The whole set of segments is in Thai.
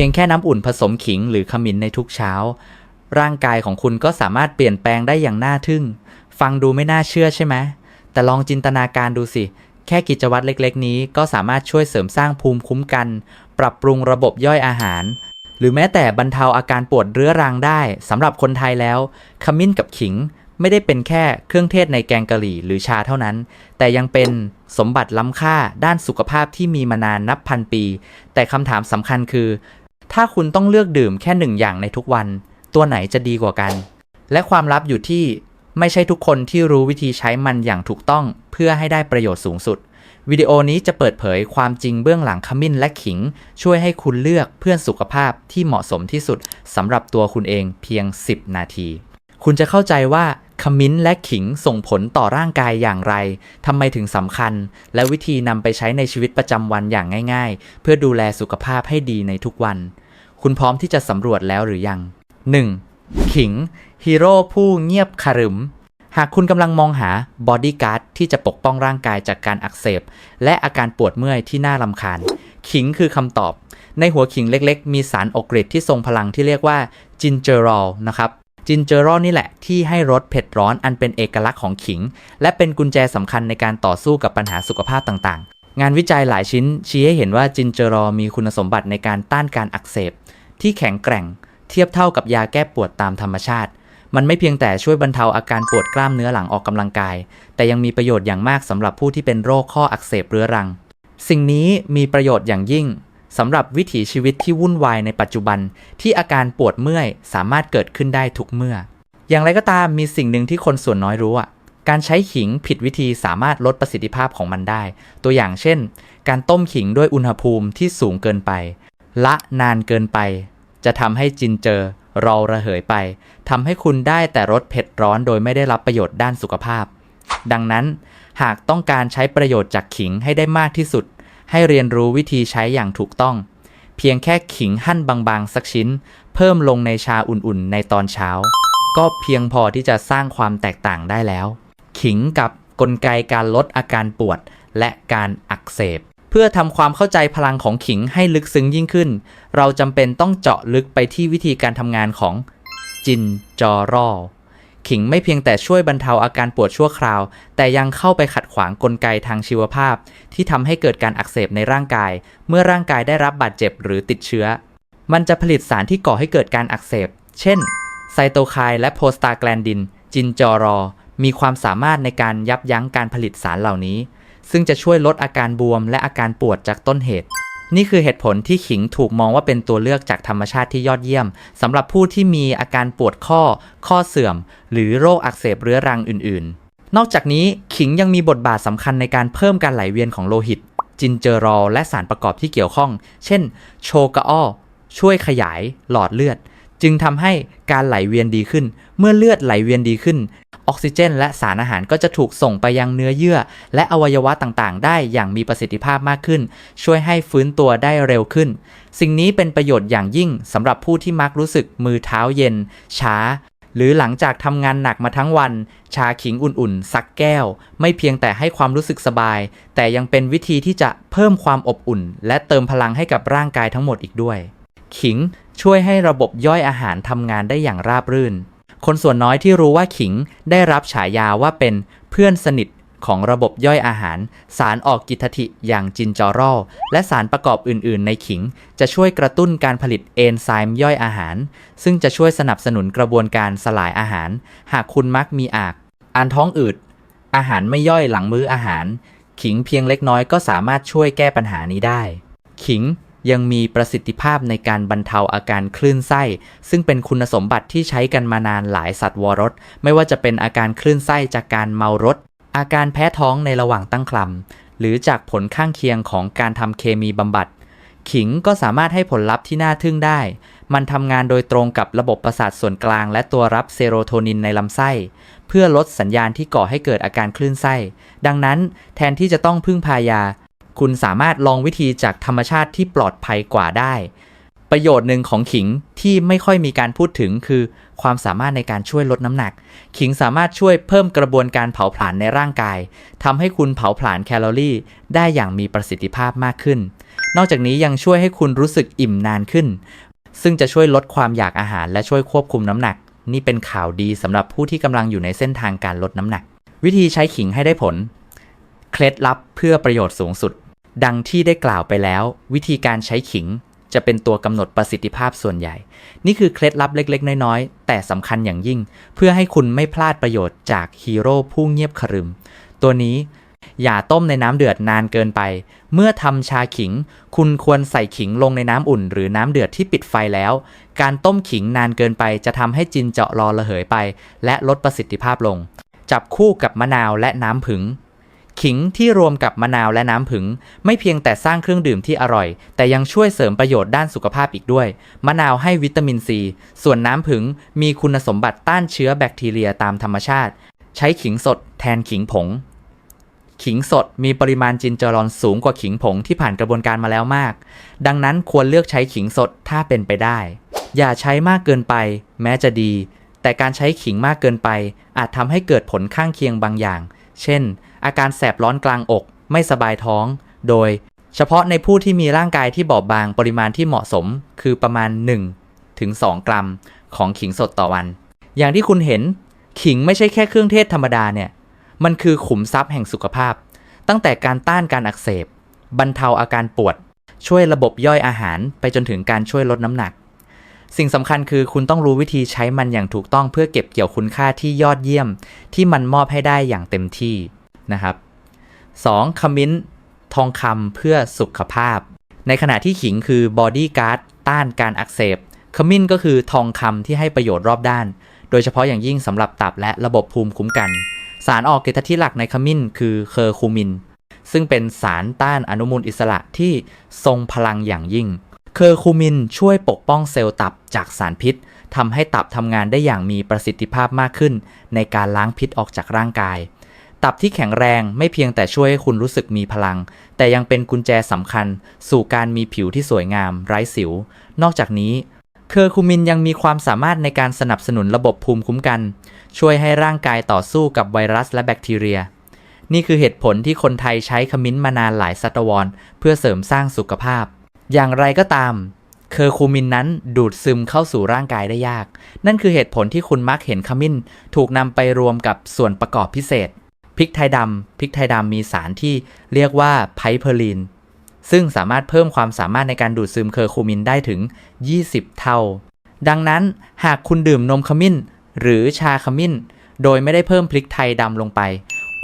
พียงแค่น้ำอุ่นผสมขิงหรือขมิ้นในทุกเช้า ร่างกายของคุณก็สามารถเปลี่ยนแปลงได้อย่างน่าทึ่ง ฟังดูไม่น่าเชื่อใช่ไหมแต่ลองจินตนาการดูสิ แค่กิจวัตรเล็กๆ นี้ก็สามารถช่วยเสริมสร้างภูมิคุ้มกัน ปรับปรุงระบบย่อยอาหาร หรือแม้แต่บรรเทาอาการปวดเรื้อรังได้สำหรับคนไทยแล้ว ขมิ้นกับขิงไม่ได้เป็นแค่เครื่องเทศในแกงกะหรี่หรือชาเท่านั้น แต่ยังเป็นสมบัติล้ำค่าด้านสุขภาพที่มีมานานนับพันปี แต่คำถามสำคัญคือ ถ้าคุณต้องเลือกดื่มแค่หนึ่งอย่างในทุกวัน ตัวไหนจะดีกว่ากัน และความลับอยู่ที่ไม่ใช่ทุกคนที่รู้วิธีใช้มันอย่างถูกต้องเพื่อให้ได้ประโยชน์สูงสุด วิดีโอนี้จะเปิดเผยความจริงเบื้องหลังขมิ้นและขิง ช่วยให้คุณเลือกเพื่อนสุขภาพที่เหมาะสมที่สุดสำหรับตัวคุณเองเพียง 10 นาที คุณจะเข้าใจว่าขมิ้นและขิงส่งผลต่อร่างกายอย่างไร ทำไมถึงสำคัญ และวิธีนำไปใช้ในชีวิตประจำวันอย่างง่าย ๆ เพื่อดูแลสุขภาพให้ดีในทุกวัน คุณพร้อมที่จะสำรวจแล้วหรือยัง 1. ขิง ฮีโร่ผู้เงียบขรึม หากคุณกำลังมองหาบอดี้การ์ดที่จะปกป้องร่างกายจากการอักเสบ และอาการปวดเมื่อยที่น่ารำคาญ ขิงคือคำตอบ ในหัวขิงเล็กๆ มีสารอกฤษที่ทรงพลังที่เรียกว่าจินเจอรอลนะครับจินเจอรอลนี่แหละที่ให้รสเผ็ดร้อนอันเป็นเอกลักษณ์ของขิง และเป็นกุญแจสำคัญในการต่อสู้กับปัญหาสุขภาพต่างๆ งานวิจัยหลายชิ้นชี้ให้เห็นว่าจินเจอรอลมีคุณสมบัติในการต้านการอักเสบ ที่แข็งแกร่ง เทียบเท่ากับยาแก้ปวดตามธรรมชาติ มันไม่เพียงแต่ช่วยบรรเทาอาการปวดกล้ามเนื้อหลังออกกำลังกาย แต่ยังมีประโยชน์อย่างมากสำหรับผู้ที่เป็นโรคข้ออักเสบเรื้อรัง สิ่งนี้มีประโยชน์อย่างยิ่งสำหรับวิถีชีวิตที่วุ่นวายในปัจจุบันที่อาการปวดเมื่อยสามารถเกิดขึ้นได้ทุกเมื่อ อย่างไรก็ตามมีสิ่งหนึ่งที่คนส่วนน้อยรู้อะการใช้ขิงผิดวิธีสามารถลดประสิทธิภาพของมันได้ ตัวอย่างเช่น การต้มขิงด้วยอุณหภูมิที่สูงเกินไป ละนานเกินไป จะทำให้จินเจอรอระเหยไปทำให้คุณได้แต่รสเผ็ดร้อนโดยไม่ได้รับประโยชน์ด้านสุขภาพ ดังนั้น หากต้องการใช้ประโยชน์จากขิงให้ได้มากที่สุด ให้เรียนรู้วิธีใช้อย่างถูกต้อง เพียงแค่ขิงหั่นบางๆ สักชิ้น เพิ่มลงในชาอุ่นๆ ในตอนเช้า ก็เพียงพอที่จะสร้างความแตกต่างได้แล้ว ขิงกับกลไกการลดอาการปวดและการอักเสบ เพื่อทำความเข้าใจพลังของขิงให้ลึกซึ้งยิ่งขึ้น เราจำเป็นต้องเจาะลึกไปที่วิธีการทำงานของจินจอรอขิงไม่เพียงแต่ช่วยบรรเทาอาการปวดชั่วคราว แต่ยังเข้าไปขัดขวางกลไกทางชีวภาพ ที่ทำให้เกิดการอักเสบในร่างกาย เมื่อร่างกายได้รับบาดเจ็บหรือติดเชื้อ มันจะผลิตสารที่ก่อให้เกิดการอักเสบ เช่น ไซโตไคน์และโพสตาแกลนดิน จินจอรอ มีความสามารถในการยับยั้งการผลิตสารเหล่านี้ ซึ่งจะช่วยลดอาการบวมและอาการปวดจากต้นเหตุ นี่คือเหตุผลที่ขิงถูกมองว่าเป็นตัวเลือกจากธรรมชาติที่ยอดเยี่ยมสำหรับผู้ที่มีอาการปวดข้อ ข้อเสื่อม หรือโรคอักเสบเรื้อรังอื่นๆ นอกจากนี้ขิงยังมีบทบาทสำคัญในการเพิ่มการไหลเวียนของโลหิต จินเจอรอลและสารประกอบที่เกี่ยวข้อง เช่น โชกาออช่วยขยายหลอดเลือด จึงทำให้การไหลเวียนดีขึ้น เมื่อเลือดไหลเวียนดีขึ้น ออกซิเจน และสารอาหารก็จะถูกส่งไปยังเนื้อเยื่อ และอวัยวะต่างๆ ได้อย่างมีประสิทธิภาพมากขึ้น ช่วยให้ฟื้นตัวได้เร็วขึ้น สิ่งนี้เป็นประโยชน์อย่างยิ่งสำหรับผู้ที่มักรู้สึกมือเท้าเย็น ช้า หรือหลังจากทำงานหนักมาทั้งวัน ชาขิงอุ่นๆ สักแก้ว ไม่เพียงแต่ให้ความรู้สึกสบาย แต่ยังเป็นวิธีที่จะเพิ่มความอบอุ่น และเติมพลังให้กับร่างกายทั้งหมดอีกด้วย ขิงช่วยให้ระบบย่อยอาหารทำงานได้อย่างราบรื่น คนส่วนน้อยที่รู้ว่าขิงได้รับฉายาว่าเป็นเพื่อนสนิทของระบบย่อยอาหาร สารออกกิตถิอย่างจินจอรอลและสารประกอบอื่น ๆ ในขิง จะช่วยกระตุ้นการผลิตเอนไซม์ย่อยอาหาร ซึ่งจะช่วยสนับสนุนกระบวนการสลายอาหาร หากคุณมักมีอากอ่านท้องอืด อาหารไม่ย่อยหลังมื้ออาหาร ขิงเพียงเล็กน้อยก็สามารถช่วยแก้ปัญหานี้ได้ ขิง ยังมีประสิทธิภาพในการบรรเทาอาการคลื่นไส้ ซึ่งเป็นคุณสมบัติที่ใช้กันมานานหลายสัตว์วรส ไม่ว่าจะเป็นอาการคลื่นไส้จากการเมารถ อาการแพ้ท้องในระหว่างตั้งครรภ์หรือจากผลข้างเคียงของการทำเคมีบำบัด ขิงก็สามารถให้ผลลัพธ์ที่น่าทึ่งได้ มันทำงานโดยตรงกับระบบประสาทส่วนกลาง และตัวรับเซโรโทนินในลำไส้ เพื่อลดสัญญาณที่ก่อให้เกิดอาการคลื่นไส้ ดังนั้นแทนที่จะต้องพึ่งพายา คุณสามารถลองวิธีจากธรรมชาติที่ปลอดภัยกว่าได้ ประโยชน์หนึ่งของขิงที่ไม่ค่อยมีการพูดถึงคือ ความสามารถในการช่วยลดน้ำหนัก ขิงสามารถช่วยเพิ่มกระบวนการเผาผลาญในร่างกายทำให้คุณเผาผลาญแคลอรี่ ได้อย่างมีประสิทธิภาพมากขึ้น นอกจากนี้ยังช่วยให้คุณรู้สึกอิ่มนานขึ้น ซึ่งจะช่วยลดความอยากอาหารและช่วยควบคุมน้ำหนัก นี่เป็นข่าวดีสำหรับผู้ที่กำลังอยู่ในเส้นทางการลดน้ำหนัก วิธีใช้ขิงให้ได้ผลเคล็ดลับเพื่อประโยชน์สูงสุด ดังที่ได้กล่าวไปแล้ว วิธีการใช้ขิงจะเป็นตัวกำหนดประสิทธิภาพส่วนใหญ่ นี่คือเคล็ดลับเล็กๆ น้อยๆ แต่สำคัญอย่างยิ่ง เพื่อให้คุณไม่พลาดประโยชน์จากฮีโร่ผู้เงียบขรึม ตัวนี้อย่าต้มในน้ำเดือดนานเกินไป เมื่อทำชาขิง คุณควรใส่ขิงลงในน้ำอุ่น หรือน้ำเดือดที่ปิดไฟแล้ว การต้มขิงนานเกินไป จะทำให้จินเจาะรอระเหยไป และลดประสิทธิภาพลง จับคู่กับมะนาวและน้ำผึ้ง ขิงที่รวมกับมะนาวและน้ำผึ้งไม่เพียงแต่สร้างเครื่องดื่มที่อร่อย แต่ยังช่วยเสริมประโยชน์ด้านสุขภาพอีกด้วย มะนาวให้วิตามินซี ส่วนน้ำผึ้งมีคุณสมบัติต้านเชื้อแบคทีเรียตามธรรมชาติ ใช้ขิงสดแทนขิงผง ขิงสดมีปริมาณจินเจอรอนสูงกว่าขิงผงที่ผ่านกระบวนการมาแล้วมาก ดังนั้นควรเลือกใช้ขิงสดถ้าเป็นไปได้ อย่าใช้มากเกินไป แม้จะดี แต่การใช้ขิงมากเกินไป อาจทำให้เกิดผลข้างเคียงบางอย่าง เช่น อาการแสบร้อนกลางอก ไม่สบายท้อง โดยเฉพาะในผู้ที่มีร่างกายที่บอบบางปริมาณที่เหมาะสม คือประมาณ 1 ถึง 2 กรัมของขิงสดต่อวัน อย่างที่คุณเห็น ขิงไม่ใช่แค่เครื่องเทศธรรมดาเนี่ย มันคือขุมทรัพย์แห่งสุขภาพ ตั้งแต่การต้านการอักเสบ บรรเทาอาการปวด ช่วยระบบย่อยอาหารไปจนถึงการช่วยลดน้ำหนัก สิ่งสำคัญคือคุณต้องรู้วิธีใช้มันอย่างถูกต้องเพื่อเก็บเกี่ยวคุณค่าที่ยอดเยี่ยม ที่มันมอบให้ได้อย่างเต็มที่ นะครับ 2. ขมิ้นทองคำเพื่อสุขภาพ ในขณะที่ขิงคือบอดี้การ์ดต้านการอักเสบ ขมิ้นก็คือทองคำที่ให้ประโยชน์รอบด้าน โดยเฉพาะอย่างยิ่งสำหรับตับและระบบภูมิคุ้มกัน สารออกฤทธิ์ที่หลักในขมิ้นคือเคอร์คูมิน ซึ่งเป็นสารต้านอนุมูลอิสระที่ทรงพลังอย่างยิ่ง เคอร์คูมินช่วยปกป้องเซลล์ตับจากสารพิษทำให้ตับทำงานได้อย่างมีประสิทธิภาพมากขึ้น ในการล้างพิษออกจากร่างกาย ตับที่แข็งแรงไม่เพียงแต่ช่วยให้คุณรู้สึกมีพลัง แต่ยังเป็นกุญแจสำคัญ สู่การมีผิวที่สวยงาม ไร้สิว นอกจากนี้ เคอร์คูมินยังมีความสามารถในการสนับสนุนระบบภูมิคุ้มกัน ช่วยให้ร่างกายต่อสู้กับไวรัสและแบคทีเรีย นี่คือเหตุผลที่คนไทยใช้ขมิ้นมานานหลายศตวรรษเพื่อเสริมสร้างสุขภาพ อย่างไรก็ตามเคอร์คูมินนั้นดูดซึมเข้าสู่ร่างกายได้ยาก นั่นคือเหตุผลที่คุณมักเห็นขมิ้น ถูกนำไปรวมกับส่วนประกอบพิเศษ พริกไทยดำพริกไทยดำมีสารที่เรียกว่าไพเพอรีนซึ่งสามารถเพิ่มความสามารถในการดูดซึมเคอร์คูมินได้ถึง 20 เท่า ดังนั้นหากคุณดื่มนมขมิ้น หรือชาขมิ้น โดยไม่ได้เพิ่มพริกไทยดำลงไป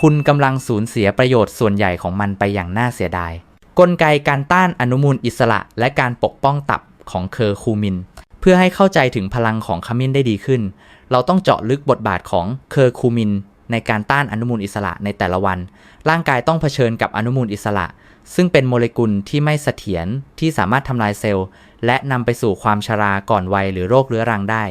คุณกำลังสูญเสียประโยชน์ส่วนใหญ่ของมันไปอย่างน่าเสียดาย กลไกการต้านอนุมูลอิสระ และการปกป้องตับของเคอร์คูมิน เพื่อให้เข้าใจถึงพลังของขมิ้นได้ดีขึ้น เราต้องเจาะลึกบทบาทของเคอร์คูมิน ในการต้านอนุมูลอิสระในแต่ละวัน ร่างกายต้องเผชิญกับอนุมูลอิสระ ซึ่งเป็นโมเลกุลที่ไม่เสถียรที่สามารถทำลายเซลล์ และนำไปสู่ความชราก่อนวัยหรือโรคเรื้อรังได้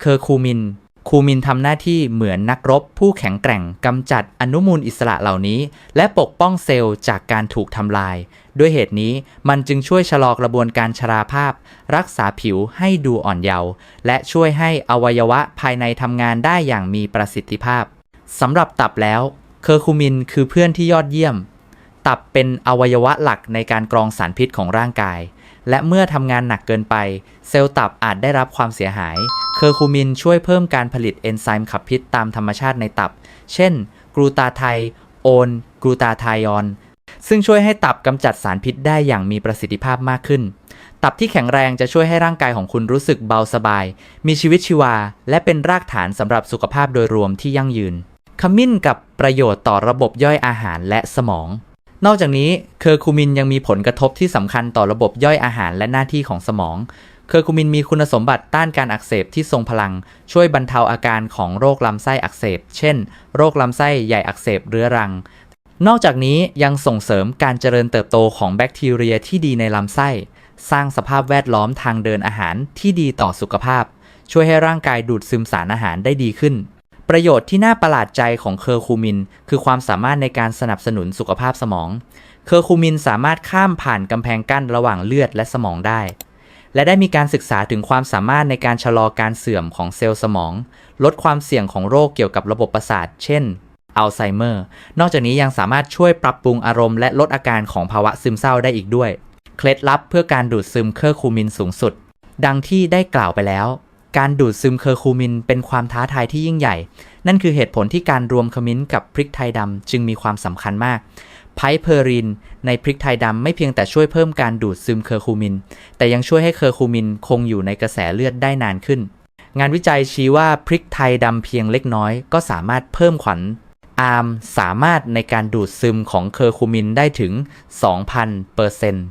เคอร์คูมิน คูมินทำหน้าที่เหมือนนักรบ ผู้แข็งแกร่งกำจัดอนุมูลอิสระเหล่านี้ และปกป้องเซลล์จากการถูกทำลาย ด้วยเหตุนี้มันจึงช่วยชะลอกระบวนการชราภาพ รักษาผิวให้ดูอ่อนเยาว์และช่วยให้อวัยวะภายในทำงานได้อย่างมีประสิทธิภาพ สำหรับตับแล้ว เคอร์คูมินคือเพื่อนที่ยอดเยี่ยม ตับเป็นอวัยวะหลักในการกรองสารพิษของร่างกาย และเมื่อทำงานหนักเกินไป เซลล์ตับอาจได้รับความเสียหาย เคอร์คูมินช่วยเพิ่มการผลิตเอนไซม์ขับพิษตามธรรมชาติในตับ เช่น กลูตาไทโอนกลูตาไทออน ซึ่งช่วยให้ตับกำจัดสารพิษได้อย่างมีประสิทธิภาพมากขึ้น ตับที่แข็งแรงจะช่วยให้ร่างกายของคุณรู้สึกเบาสบาย มีชีวิตชีวา และเป็นรากฐานสำหรับสุขภาพโดยรวมที่ยั่งยืน ขมิ้นกับประโยชน์ต่อระบบย่อยอาหารและสมอง นอกจากนี้เคอร์คูมินยังมีผลกระทบที่สำคัญต่อระบบย่อยอาหารและหน้าที่ของสมอง เคอร์คูมินมีคุณสมบัติต้านการอักเสบที่ทรงพลัง ช่วยบรรเทาอาการของโรคลำไส้อักเสบ เช่น โรคลำไส้ใหญ่อักเสบเรื้อรัง นอกจากนี้ยังส่งเสริมการเจริญเติบโตของแบคทีเรียที่ดีในลำไส้ สร้างสภาพแวดล้อมทางเดินอาหารที่ดีต่อสุขภาพ ช่วยให้ร่างกายดูดซึมสารอาหารได้ดีขึ้น ประโยชน์ที่น่าประหลาดใจของเคอร์คูมิน คือความสามารถในการสนับสนุนสุขภาพสมอง เคอร์คูมินสามารถข้ามผ่านกำแพงกั้นระหว่างเลือดและสมองได้ และได้มีการศึกษาถึงความสามารถในการชะลอการเสื่อมของเซลล์สมอง ลดความเสี่ยงของโรคเกี่ยวกับระบบประสาท เช่น อัลไซเมอร์ นอกจากนี้ยังสามารถช่วยปรับปรุงอารมณ์และลดอาการของภาวะซึมเศร้าได้อีกด้วย เคล็ดลับเพื่อการดูดซึมเคอร์คูมินสูงสุด ดังที่ได้กล่าวไปแล้ว การดูดซึมเคอร์คูมินเป็นความท้าทายที่ยิ่งใหญ่ นั่นคือเหตุผลที่การรวมขมิ้นกับพริกไทยดำจึงมีความสำคัญมาก ไพเพอริน ในพริกไทยดำไม่เพียงแต่ช่วยเพิ่มการดูดซึมเคอร์คูมิน แต่ยังช่วยให้เคอร์คูมินคงอยู่ในกระแสเลือดได้นานขึ้น งานวิจัยชี้ว่าพริกไทยดำเพียงเล็กน้อย ก็สามารถเพิ่มขวัญอาร์มสามารถในการดูดซึมของเคอร์คูมินได้ถึง 2,000เปอร์เซ็นต์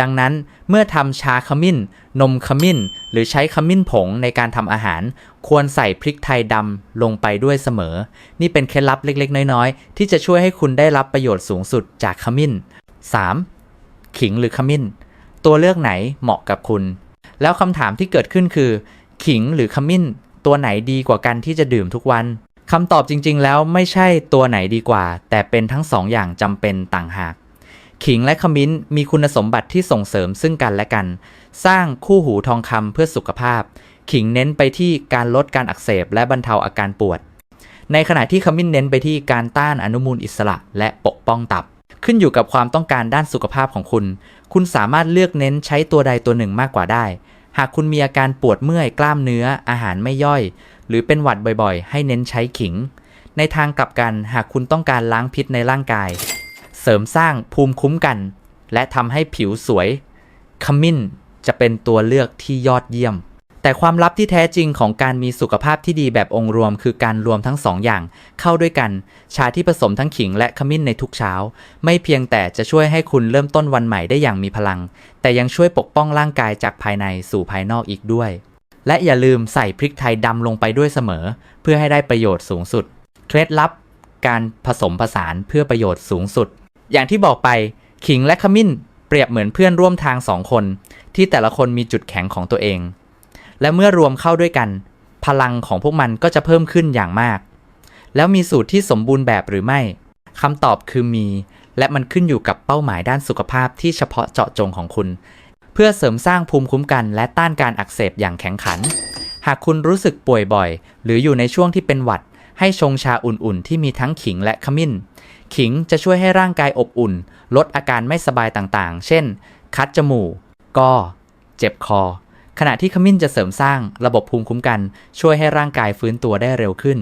ดังนั้นเมื่อทำชาขมิ้น นมขมิ้น หรือใช้ขมิ้นผงในการทำอาหาร ควรใส่พริกไทยดำลงไปด้วยเสมอ นี่เป็นเคล็ดลับเล็กๆ น้อยๆ ที่จะช่วยให้คุณได้รับประโยชน์สูงสุดจากขมิ้น 3. ขิงหรือขมิ้น ตัวเลือกไหนเหมาะกับคุณ แล้วคำถามที่เกิดขึ้นคือ ขิงหรือขมิ้น ตัวไหนดีกว่ากันที่จะดื่มทุกวันคำตอบจริง ๆ แล้วไม่ใช่ตัวไหนดีกว่า แต่เป็นทั้งสองอย่างจำเป็นต่างหาก ขิงและขมิ้นมีคุณสมบัติที่ส่งเสริมซึ่งกันและกัน สร้างคู่หูทองคำเพื่อสุขภาพ ขิงเน้นไปที่การลดการอักเสบและบรรเทาอาการปวด ในขณะที่ขมิ้นเน้นไปที่การต้านอนุมูลอิสระและปกป้องตับ ขึ้นอยู่กับความต้องการด้านสุขภาพของคุณ คุณสามารถเลือกเน้นใช้ตัวใดตัวหนึ่งมากกว่าได้ หากคุณมีอาการปวดเมื่อยกล้ามเนื้อ อาหารไม่ย่อย หรือเป็นหวัดบ่อยๆ ให้เน้นใช้ขิง ในทางกลับกันหากคุณต้องการล้างพิษในร่างกาย ริมสร้างภูมิคุ้มกัน และทำให้ผิวสวย ขมิ้นจะเป็นตัวเลือกที่ยอดเยี่ยม แต่ความลับที่แท้จริงของการมีสุขภาพที่ดีแบบองค์รวม คือการรวมทั้งสองอย่าง เข้าด้วยกัน ชาที่ผสมทั้งขิงและขมิ้นในทุกเช้า ไม่เพียงแต่จะช่วยให้คุณเริ่มต้นวันใหม่ได้อย่างมีพลัง แต่ยังช่วยปกป้องร่างกายจากภายในสู่ภายนอกอีกด้วย และอย่าลืมใส่พริกไทยดำลงไปด้วยเสมอ เพื่อให้ได้ประโยชน์สูงสุด เคล็ดลับการผสมผสานเพื่อประโยชน์สูงสุด อย่างที่บอกไปขิงและขมิ้นเปรียบเหมือนเพื่อนร่วมทางสองคน ที่แต่ละคนมีจุดแข็งของตัวเอง และเมื่อรวมเข้าด้วยกัน พลังของพวกมันก็จะเพิ่มขึ้นอย่างมาก แล้วมีสูตรที่สมบูรณ์แบบหรือไม่คำตอบคือมี และมันขึ้นอยู่กับเป้าหมายด้านสุขภาพที่เฉพาะเจาะจงของคุณ เพื่อเสริมสร้างภูมิคุ้มกัน และต้านการอักเสบอย่างแข็งขัน หากคุณรู้สึกป่วยบ่อย หรืออยู่ในช่วงที่เป็นหวัด ให้ชงชาอุ่นๆ ที่มีทั้งขิงและขมิ้น ขิงจะช่วยให้ร่างกายอบอุ่น ลดอาการไม่สบายต่างๆ เช่น คัดจมูกก็เจ็บคอ ขณะที่ขมิ้นจะเสริมสร้างระบบภูมิคุ้มกัน ช่วยให้ร่างกายฟื้นตัวได้เร็วขึ้น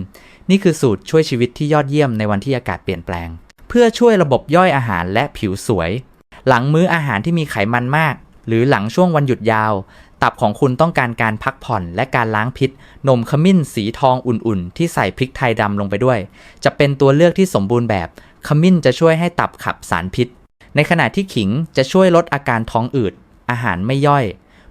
นี่คือสูตรช่วยชีวิตที่ยอดเยี่ยมในวันที่อากาศเปลี่ยนแปลง เพื่อช่วยระบบย่อยอาหารและผิวสวย หลังมื้ออาหารที่มีไขมันมาก หรือหลังช่วงวันหยุดยาว ตับของคุณต้องการการพักผ่อนและการล้างพิษ นมขมิ้นสีทองอุ่นๆ ที่ใส่พริกไทยดำลงไปด้วย จะเป็นตัวเลือกที่สมบูรณ์แบบ ขมิ้นจะช่วยให้ตับขับสารพิษ ในขณะที่ขิงจะช่วยลดอาการท้องอืด อาหารไม่ย่อย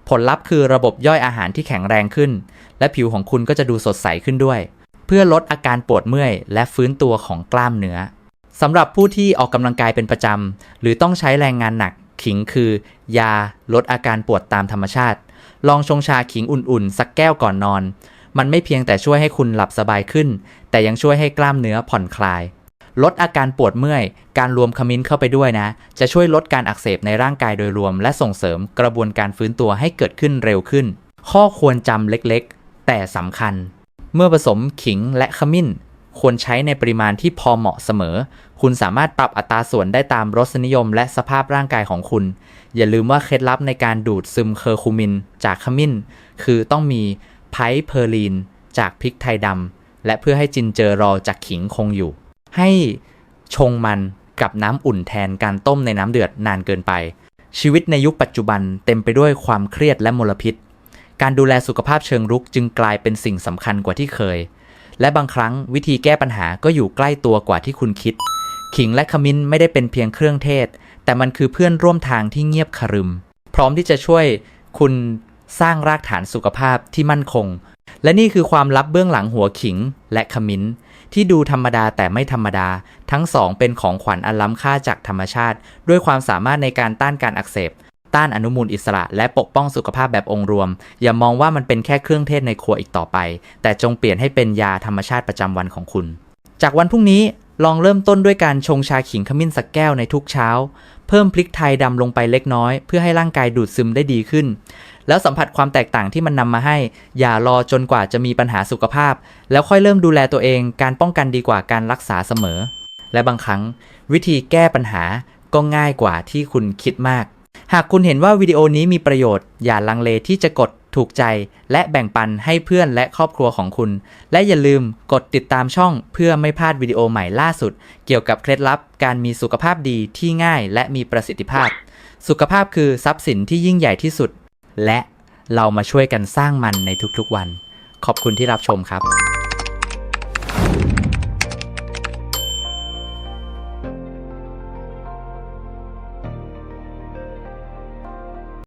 ผลลัพธ์คือระบบย่อยอาหารที่แข็งแรงขึ้น และผิวของคุณก็จะดูสดใสขึ้นด้วย เพื่อลดอาการปวดเมื่อย และฟื้นตัวของกล้ามเนื้อสำหรับผู้ที่ออกกำลังกายเป็นประจำ หรือต้องใช้แรงงานหนัก ขิงคือ ยาลดอาการปวดตามธรรมชาติ ลองชงชาขิงอุ่นๆ สักแก้วก่อนนอน มันไม่เพียงแต่ช่วยให้คุณหลับสบายขึ้น แต่ยังช่วยให้กล้ามเนื้อผ่อนคลาย ลดอาการปวดเมื่อย การรวมขมิ้นเข้าไปด้วยนะ จะช่วยลดการอักเสบในร่างกายโดยรวม และส่งเสริมกระบวนการฟื้นตัวให้เกิดขึ้นเร็วขึ้น ข้อควรจำเล็กๆ แต่สำคัญ เมื่อผสมขิงและขมิ้น ควรใช้ในปริมาณที่พอเหมาะเสมอ คุณสามารถปรับอัตราส่วนได้ตามรสนิยม และสภาพร่างกายของคุณ อย่าลืมว่าเคล็ดลับในการดูดซึมเคอร์คูมิน จากขมิ้น คือต้องมีไพเพอร์ลีน จากพริกไทยดำและเพื่อให้จินเจอรอจากขิงคงอยู่ ให้ชงมันกับน้ำอุ่นแทนการต้มในน้ำเดือดนานเกินไป ชีวิตในยุคปัจจุบันเต็มไปด้วยความเครียดและมลพิษ การดูแลสุขภาพเชิงรุกจึงกลายเป็นสิ่งสำคัญกว่าที่เคย และบางครั้งวิธีแก้ปัญหาก็อยู่ใกล้ตัวกว่าที่คุณคิด ขิงและขมิ้นไม่ได้เป็นเพียงเครื่องเทศ แต่มันคือเพื่อนร่วมทางที่เงียบขรึม พร้อมที่จะช่วยคุณสร้างรากฐานสุขภาพที่มั่นคง และนี่คือความลับเบื้องหลังหัวขิงและขมิ้น ที่ดูธรรมดาแต่ไม่ธรรมดา ทั้งสองเป็นของขวัญอันล้ำค่าจากธรรมชาติ ด้วยความสามารถในการต้านการอักเสบ ต้านอนุมูลอิสระ และปกป้องสุขภาพแบบองค์รวม อย่ามองว่ามันเป็นแค่เครื่องเทศในครัวอีกต่อไป แต่จงเปลี่ยนให้เป็นยาธรรมชาติประจำวันของคุณ จากวันพรุ่งนี้ลองเริ่มต้นด้วยการชงชาขิงขมิ้นสักแก้วในทุกเช้า เพิ่มพริกไทยดำลงไปเล็กน้อย เพื่อให้ร่างกายดูดซึมได้ดีขึ้น แล้วสัมผัสความแตกต่างที่มันนำมาให้ อย่ารอจนกว่าจะมีปัญหาสุขภาพ แล้วค่อยเริ่มดูแลตัวเอง การป้องกันดีกว่าการรักษาเสมอ และบางครั้ง วิธีแก้ปัญหาก็ง่ายกว่าที่คุณคิดมาก หากคุณเห็นว่าวิดีโอนี้มีประโยชน์ อย่าลังเลที่จะกดถูกใจ และแบ่งปันให้เพื่อนและครอบครัวของคุณ และอย่าลืมกดติดตามช่องเพื่อไม่พลาดวิดีโอใหม่ล่าสุด เกี่ยวกับเคล็ดลับการมีสุขภาพดีที่ง่ายและมีประสิทธิภาพ สุขภาพคือทรัพย์สินที่ยิ่งใหญ่ที่สุด และเรามาช่วยกันสร้างมันในทุกๆวัน ขอบคุณที่รับชมครับ